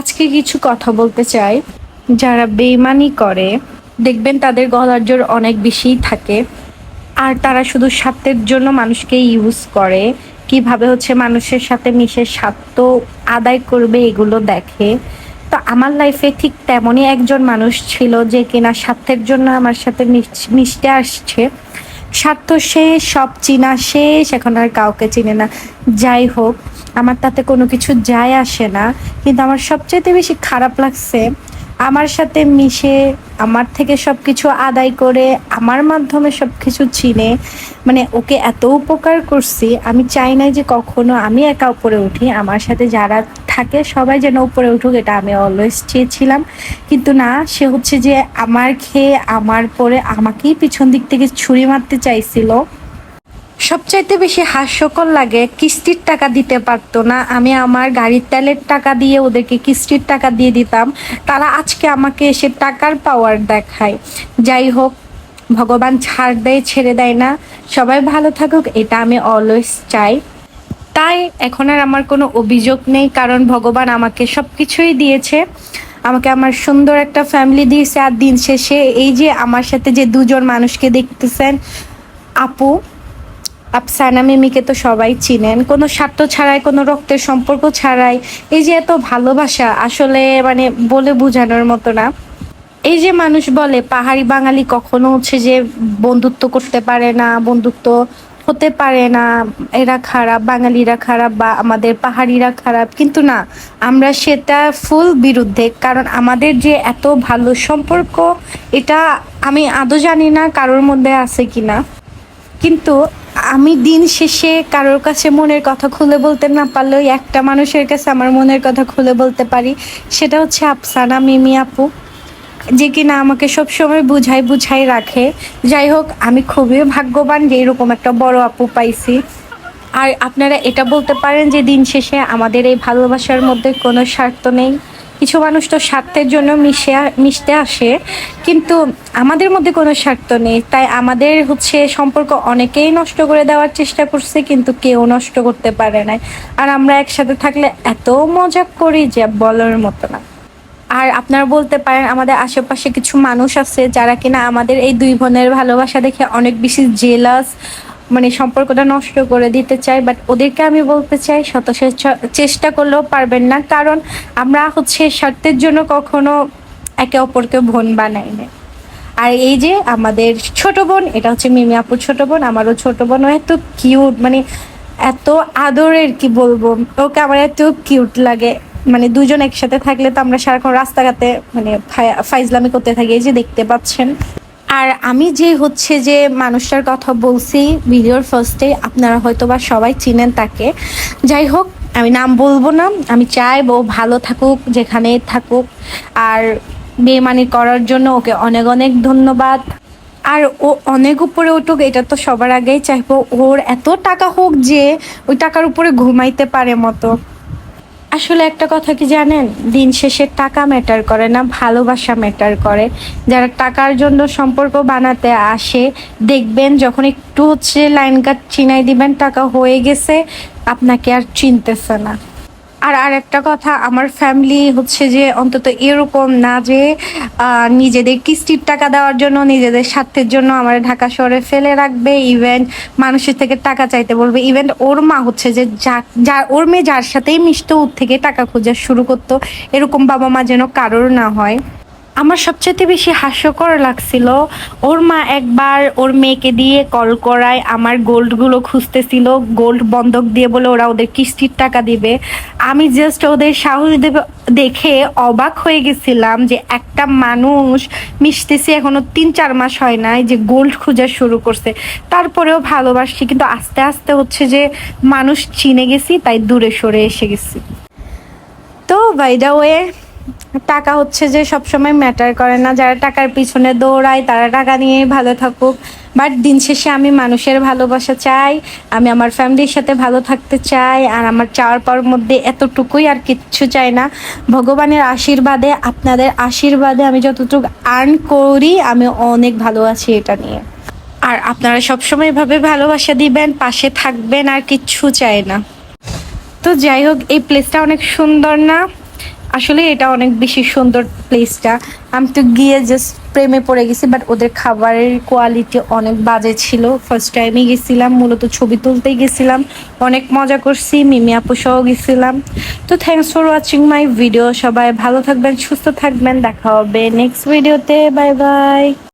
আজকে কিছু কথা বলতে চাই। যারা বেইমানি করে, দেখবেন তাদের গলার জোর অনেক বেশিই থাকে। আর তারা শুধু স্বার্থের জন্য মানুষকে ইউজ করে। কীভাবে হচ্ছে মানুষের সাথে মিশে স্বার্থ আদায় করবে এগুলো দেখে। তো আমার লাইফে ঠিক তেমনই একজন মানুষ ছিল যে কিনা স্বার্থের জন্য আমার সাথে মিশ- মিশতে আসছে। স্বার্থ শেষ সব চিনা শেষ, এখন আর কাউকে চিনে না। যাই হোক আমার তাতে কোনো কিছু যায় আসে না, কিন্তু আমার সবচেয়ে বেশি খারাপ লাগছে আমার সাথে মিশে, আমার থেকে সব কিছু আদায় করে, আমার মাধ্যমে সব কিছু চিনে। মানে ওকে এত উপকার করছি, আমি চাই না যে কখনো আমি একা উপরে উঠি, আমার সাথে যারা থাকে সবাই যেন উপরে উঠুক, এটা আমি অলওয়েজ চেয়েছিলাম। কিন্তু না, সে হচ্ছে যে আমার খেয়ে, আমার পরে আমাকেই পিছন দিক থেকে ছুরি মারতে চাইছিল। সবচাইতে বেশি হাস্যকর লাগে, কিস্তির টাকা দিতে পারতো না। আমি আমার গাড়ির তেলের টাকা দিয়ে ওদেরকে কিস্তির টাকা দিয়ে দিতাম। তারা আজকে আমাকে এসে টাকার পাওয়ার দেখায়। যাই হোক, ভগবান ছাড় দেয়, ছেড়ে দেয় না। সবাই ভালো থাকুক, এটা আমি অলওয়েজ চাই। তাই এখন আর আমার কোনো অভিযোগ নেই, কারণ ভগবান আমাকে সব কিছুই দিয়েছে। আমাকে আমার সুন্দর একটা ফ্যামিলি দিয়েছে, আর দিন শেষে এই যে আমার সাথে যে দুজন মানুষকে দেখতেছেন, আপু আফসানা মিমিকে তো সবাই চিনেন। কোনো স্বার্থ ছাড়াই, কোনো রক্তের সম্পর্ক ছাড়াই। এই যে এত ভালোবাসা, আসলে মানে বলে বোঝানোর মতো না। এই যে মানুষ বলে, পাহাড়ি বাঙালি কখনো হচ্ছে যে বন্ধুত্ব করতে পারে না, বন্ধুত্ব হতে পারে না। এরা খারাপ, বাঙালিরা খারাপ বা আমাদের পাহাড়িরা খারাপ। কিন্তু না, আমরা সেটা ফুল বিরুদ্ধে। কারণ আমাদের যে এত ভালো সম্পর্ক, এটা আমি আদৌ জানি না কারোর মধ্যে আছে কিনা। কিন্তু আমি দিন শেষে কারোর কাছে মনের কথা খুলে বলতে না পারলেও একটা মানুষের কাছে আমার মনের কথা খুলে বলতে পারি, সেটা হচ্ছে আফসানা, মিমি আপু। যে কিনা আমাকে সব সময় বুঝাই বুঝাই রাখে। যাই হোক, আমি খুবই ভাগ্যবান যে এরকম একটা বড় আপু পাইছি। আর আপনারা এটা বলতে পারেন যে দিন শেষে আমাদের এই ভালোবাসার মধ্যে কোনো স্বার্থ নেই। কিছু মানুষ তো স্বার্থের জন্য মিশে মিশতে আসে, কিন্তু আমাদের মধ্যে কোনো স্বার্থ নেই। তাই আমাদের হচ্ছে সম্পর্ক অনেকেই নষ্ট করে দেওয়ার চেষ্টা করছে, কিন্তু কেউ নষ্ট করতে পারে নাই। আর আমরা একসাথে থাকলে এত মজা করি যে বলার মতো না। আর আপনারা বলতে পারেন, আমাদের আশেপাশে কিছু মানুষ আছে যারা কিনা আমাদের এই দুই বোনের ভালোবাসা দেখে অনেক বেশি জেলাস মানে সম্পর্কটা নষ্ট করে দিতে চাই বাট ওদেরকে আমি বলতে চাই শত চেষ্টা- করলেও পারবেন না, কারণ আমরা হচ্ছে স্বার্থের জন্য কখনো একে অপরকে বোন বানাই না। আর এই যে আমাদের ছোট বোন, এটা হচ্ছে মিমি আপুর ছোট বোন, আমারও ছোট বোন এত কিউট মানে এত আদরের, কি বলব, ওকে আমার এত কিউট লাগে। মানে দুজন একসাথে থাকলে তো আমরা সারাক্ষণ রাস্তাঘাটে মানে ফাই- ফাইজলামি করতে থাকি, এই যে দেখতে পাচ্ছেন। আর আমি যে হচ্ছে যে মানুষটার কথা বলছি, ভিডিওর ফার্স্টে আপনারা হয়তো বা সবাই চিনেন তাকে। যাই হোক, আমি নাম বলব না, আমি চাইব ভালো থাকুক যেখানে থাকুক। আর বেমানি করার জন্য ওকে অনেক অনেক ধন্যবাদ। আর ও অনেক উপরে উঠুক, এটা তো সবার আগেই চাইব। ওর এত টাকা হোক যে ওই টাকার উপরে ঘুমাইতে পারে মতো। আসলে একটা কথা কি জানেন? দিন শেষে টাকা ম্যাটার করে না, ভালোবাসা ম্যাটার করে। যারা টাকার জন্য সম্পর্ক বানাতে আসে, দেখবেন যখন একটু হচ্ছে লাইন কাট চিনাই দিবেন, টাকা হয়ে গেছে, আপনাকে আর চিনতেছে না। আর আর একটা কথা, আমার ফ্যামিলি হচ্ছে যে অন্তত এরকম না যে নিজেদের কিস্তির টাকা দেওয়ার জন্য, নিজেদের স্বার্থের জন্য আমার ঢাকা শহরে ফেলে রাখবে। ইভেন্ট মানুষের থেকে টাকা চাইতে বলবে। ইভেন্ট ওর মা হচ্ছে যে, যা- ওর মেয়ে যার সাথেই মিশতো, ওর থেকে টাকা খোঁজা শুরু করতো। এরকম বাবা মা যেন কারোর না হয়। আমার সবচেয়ে বেশি হাস্যকর লাগছিল, ওর মা একবার ওর মেয়েকে দিয়ে কল করায় আমার গোল্ডগুলো খুঁজতেছিল, গোল্ড বন্ধক দিয়ে বলে ওরা ওদের কিস্তির টাকা দিবে। আমি জাস্ট ওদের সাহস দেবে, দেখে অবাক হয়ে গেছিলাম যে একটা মানুষ মিশতেছে এখনও তিন চার মাস হয় নাই যে গোল্ড খোঁজা শুরু করছে। তারপরেও ভালোবাসছি, কিন্তু আস্তে আস্তে হচ্ছে যে মানুষ চিনে গেছি, তাই দূরে সরে এসে গেছি। তো বাই দ্য ওয়ে টাকা হচ্ছে যে সবসময় ম্যাটার করে না। যারা টাকার পিছনে দৌড়ায়, তারা টাকা নিয়েই ভালো থাকুক। বাট দিন শেষে আমি মানুষের ভালোবাসা চাই, আমি আমার ফ্যামিলির সাথে ভালো থাকতে চাই, আর আমার চাওয়ার পর মধ্যে এতটুকুই আর কিচ্ছু চাই না। ভগবানের আশীর্বাদে, আপনাদের আশীর্বাদে আমি যতটুকু আর্ন করি, আমি অনেক ভালো আছি এটা নিয়ে। আর আপনারা সবসময় এভাবে ভালোবাসা দিবেন, পাশে থাকবেন, আর কিচ্ছু চাই না। তো যাই হোক, এই প্লেসটা অনেক সুন্দর না? আসলে এটা অনেক বেশি সুন্দর প্লেসটা আমি তো গিয়ে জাস্ট প্রেমে পড়ে গেছি বাট ওদের খাবারের কোয়ালিটি অনেক বাজে ছিল। ফার্স্ট টাইমে গেছিলাম, মূলত ছবি তুলতেই গেছিলাম। অনেক মজা করছি, মিমি আপু সহ গেছিলাম। তো thanks for watching my video সবাই ভালো থাকবেন, সুস্থ থাকবেন। দেখা হবে নেক্সট ভিডিওতে বাই বাই